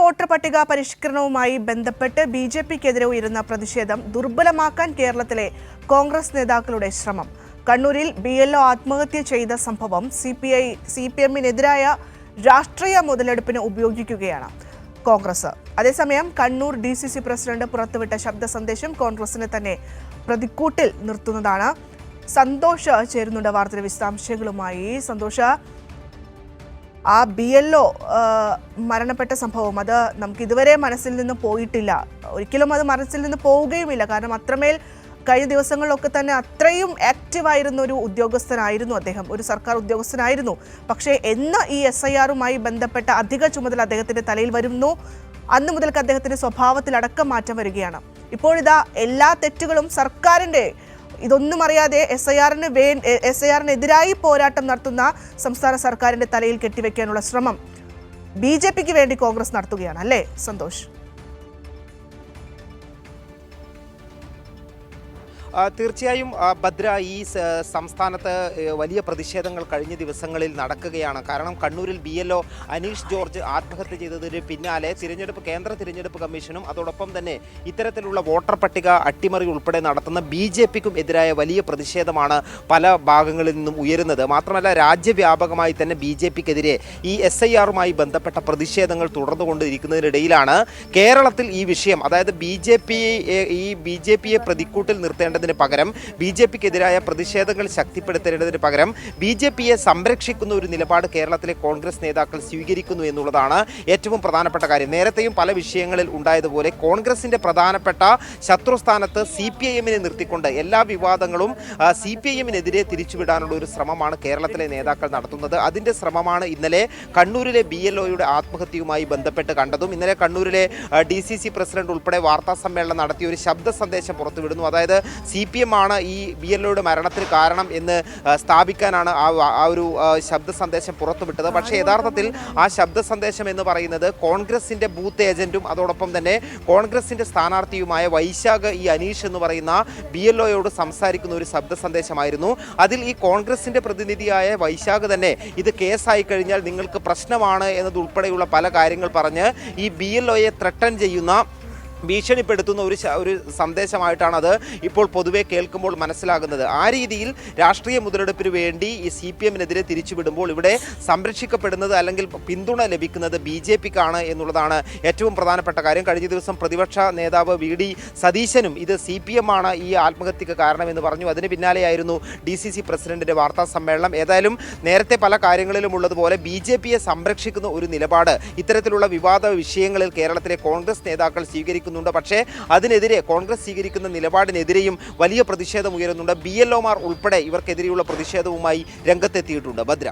Voter പട്ടിക പരിഷ്കരണവുമായി ബന്ധപ്പെട്ട് B J പിക്കെതിരെ ഉയരുന്ന പ്രതിഷേധം ദുർബലമാക്കാൻ കേരളത്തിലെ കോൺഗ്രസ് നേതാക്കളുടെ ശ്രമം. കണ്ണൂരിൽ ബി എൽ ആത്മഹത്യ ചെയ്ത സംഭവം C P I C P എമ്മിനെതിരായ രാഷ്ട്രീയ മുതലെടുപ്പിന് ഉപയോഗിക്കുകയാണ് കോൺഗ്രസ്. അതേസമയം Kannur D C C president പുറത്തുവിട്ട ശബ്ദ സന്ദേശം കോൺഗ്രസിനെ തന്നെ പ്രതിക്കൂട്ടിൽ നിർത്തുന്നതാണ്. സന്തോഷ് ചേരുന്നുണ്ട് വാർത്തയുടെ വിശദാംശങ്ങളുമായി. സന്തോഷ് ആ ബി എൽ ഒ മരണപ്പെട്ട സംഭവം അത് നമുക്ക് ഇതുവരെ മനസ്സിൽ നിന്ന് പോയിട്ടില്ല. ഒരിക്കലും അത് മനസ്സിൽ നിന്ന് പോവുകയുമില്ല. കാരണം അത്രമേൽ കഴിഞ്ഞ ദിവസങ്ങളിലൊക്കെ തന്നെ അത്രയും ആക്റ്റീവായിരുന്ന ഒരു ഉദ്യോഗസ്ഥനായിരുന്നു അദ്ദേഹം. ഒരു സർക്കാർ ഉദ്യോഗസ്ഥനായിരുന്നു. പക്ഷേ എന്ന് ഈ എസ് ഐ ആറുമായി ബന്ധപ്പെട്ട അധിക ചുമതല അദ്ദേഹത്തിന്റെ തലയിൽ വരുന്നു അന്ന് മുതൽക്ക് അദ്ദേഹത്തിന്റെ സ്വഭാവത്തിലടക്കം മാറ്റം വരികയാണ്. ഇപ്പോഴിതാ എല്ലാ തെറ്റുകളും സർക്കാരിന്റെ ഇതൊന്നും അറിയാതെ എസ് ഐ ആറിന് വേ എസ് ഐ ആറിനെതിരായി പോരാട്ടം നടത്തുന്ന സംസ്ഥാന സർക്കാരിന്റെ തലയിൽ കെട്ടിവെക്കാനുള്ള ശ്രമം ബി ജെ പിക്ക് വേണ്ടി കോൺഗ്രസ് നടത്തുകയാണ്. അല്ലേ സന്തോഷ്? തീർച്ചയായും ഭദ്ര ഈ സംസ്ഥാനത്ത് വലിയ പ്രതിഷേധങ്ങൾ കഴിഞ്ഞ ദിവസങ്ങളിൽ നടക്കുകയാണ്. കാരണം കണ്ണൂരിൽ ബി എൽ അനീഷ് ജോർജ് ആത്മഹത്യ ചെയ്തതിന് പിന്നാലെ തിരഞ്ഞെടുപ്പ് കേന്ദ്ര തിരഞ്ഞെടുപ്പ് കമ്മീഷനും അതോടൊപ്പം തന്നെ ഇത്തരത്തിലുള്ള വോട്ടർ പട്ടിക അട്ടിമറി ഉൾപ്പെടെ നടത്തുന്ന ബി ജെ പിക്കും എതിരായ വലിയ പ്രതിഷേധമാണ് പല ഭാഗങ്ങളിൽ നിന്നും ഉയരുന്നത്. മാത്രമല്ല രാജ്യവ്യാപകമായി തന്നെ ബി ജെ പിക്കെതിരെ ഈ എസ് ഐ ആറുമായി ബന്ധപ്പെട്ട പ്രതിഷേധങ്ങൾ തുടർന്നുകൊണ്ടിരിക്കുന്നതിനിടയിലാണ് കേരളത്തിൽ ഈ വിഷയം. അതായത് ബി ജെ പി ഈ ബി ജെ പിയെ പ്രതിക്കൂട്ടിൽ നിർത്തേണ്ടതിന് പകരം ബി ജെ പിക്കെതിരായ പ്രതിഷേധങ്ങൾ ശക്തിപ്പെടുത്തേണ്ടതിന് പകരം ബി ജെ പിയെ സംരക്ഷിക്കുന്ന ഒരു നിലപാട് കേരളത്തിലെ കോൺഗ്രസ് നേതാക്കൾ സ്വീകരിക്കുന്നു എന്നുള്ളതാണ് ഏറ്റവും പ്രധാനപ്പെട്ട കാര്യം. നേരത്തെയും പല വിഷയങ്ങളിൽ ഉണ്ടായതുപോലെ കോൺഗ്രസിന്റെ പ്രധാനപ്പെട്ട ശത്രുസ്ഥാനത്ത് സി പി ഐ എമ്മിനെ നിർത്തിക്കൊണ്ട് എല്ലാ വിവാദങ്ങളും സി പി ഐ എമ്മിനെതിരെ തിരിച്ചുവിടാനുള്ള ഒരു ശ്രമമാണ് കേരളത്തിലെ നേതാക്കൾ നടത്തുന്നത്. അതിന്റെ ശ്രമമാണ് ഇന്നലെ കണ്ണൂരിലെ ബി എൽ ഒയുടെ ആത്മഹത്യയുമായി ബന്ധപ്പെട്ട് കണ്ടതും. ഇന്നലെ കണ്ണൂരിലെ ഡി സി സി പ്രസിഡന്റ് ഉൾപ്പെടെ വാർത്താ സമ്മേളനം നടത്തിയ ഒരു ശബ്ദ സന്ദേശം പുറത്തുവിടുന്നു. അതായത് സി പി എം ആണ് ഈ ബി എൽ ഒയുടെ മരണത്തിന് കാരണം എന്ന് സ്ഥാപിക്കാനാണ് ആ ഒരു ശബ്ദ സന്ദേശം പുറത്തുവിട്ടത്. പക്ഷേ യഥാർത്ഥത്തിൽ ആ ശബ്ദ സന്ദേശം എന്ന് പറയുന്നത് കോൺഗ്രസിന്റെ ബൂത്ത് ഏജന്റും അതോടൊപ്പം തന്നെ കോൺഗ്രസിന്റെ സ്ഥാനാർത്ഥിയുമായ വൈശാഖ് ഈ അനീഷ് എന്ന് പറയുന്ന ബി എൽ ഒയോട് സംസാരിക്കുന്ന ഒരു ശബ്ദ സന്ദേശമായിരുന്നു. അതിൽ ഈ കോൺഗ്രസിന്റെ പ്രതിനിധിയായ വൈശാഖ് തന്നെ ഇത് കേസായി കഴിഞ്ഞാൽ നിങ്ങൾക്ക് പ്രശ്നമാണ് എന്നതുൾപ്പെടെയുള്ള പല കാര്യങ്ങൾ പറഞ്ഞ് ഈ ബി എൽ ഒയെ ത്രട്ടൻ ചെയ്യുന്ന ഭീഷണിപ്പെടുത്തുന്ന ഒരു ഒരു സന്ദേശമായിട്ടാണ് അത് ഇപ്പോൾ പൊതുവെ കേൾക്കുമ്പോൾ മനസ്സിലാകുന്നത്. ആ രീതിയിൽ രാഷ്ട്രീയ മുതലെടുപ്പിന് വേണ്ടി ഈ സി പി എമ്മിനെതിരെ തിരിച്ചുവിടുമ്പോൾ ഇവിടെ സംരക്ഷിക്കപ്പെടുന്നത് അല്ലെങ്കിൽ പിന്തുണ ലഭിക്കുന്നത് ബി ജെ പിക്കാണ് എന്നുള്ളതാണ് ഏറ്റവും പ്രധാനപ്പെട്ട കാര്യം. കഴിഞ്ഞ ദിവസം പ്രതിപക്ഷ നേതാവ് വി ഡി സതീശനും ഇത് സി പി എം ആണ് ഈ ആത്മഹത്യക്ക് കാരണമെന്ന് പറഞ്ഞു. അതിന് പിന്നാലെയായിരുന്നു ഡി സി സി പ്രസിഡന്റിന്റെ വാർത്താ സമ്മേളനം. ഏതായാലും നേരത്തെ പല കാര്യങ്ങളിലും ഉള്ളതുപോലെ ബി ജെ പിയെ സംരക്ഷിക്കുന്ന ഒരു നിലപാട് ഇത്തരത്തിലുള്ള വിവാദ വിഷയങ്ങളിൽ കേരളത്തിലെ കോൺഗ്രസ് നേതാക്കൾ സ്വീകരിക്കുന്നുണ്ട് പക്ഷേ അതിനെതിരെ കോൺഗ്രസ് സ്വീകരിക്കുന്ന നിലപാടിനെതിരെയും വലിയ പ്രതിഷേധം ഉയരുന്നുണ്ട്. ബി എൽ ഒമാർ ഉൾപ്പെടെ ഇവർക്കെതിരെയുള്ള പ്രതിഷേധവുമായി രംഗത്തെത്തിയിട്ടുണ്ട്. ഭദ്ര.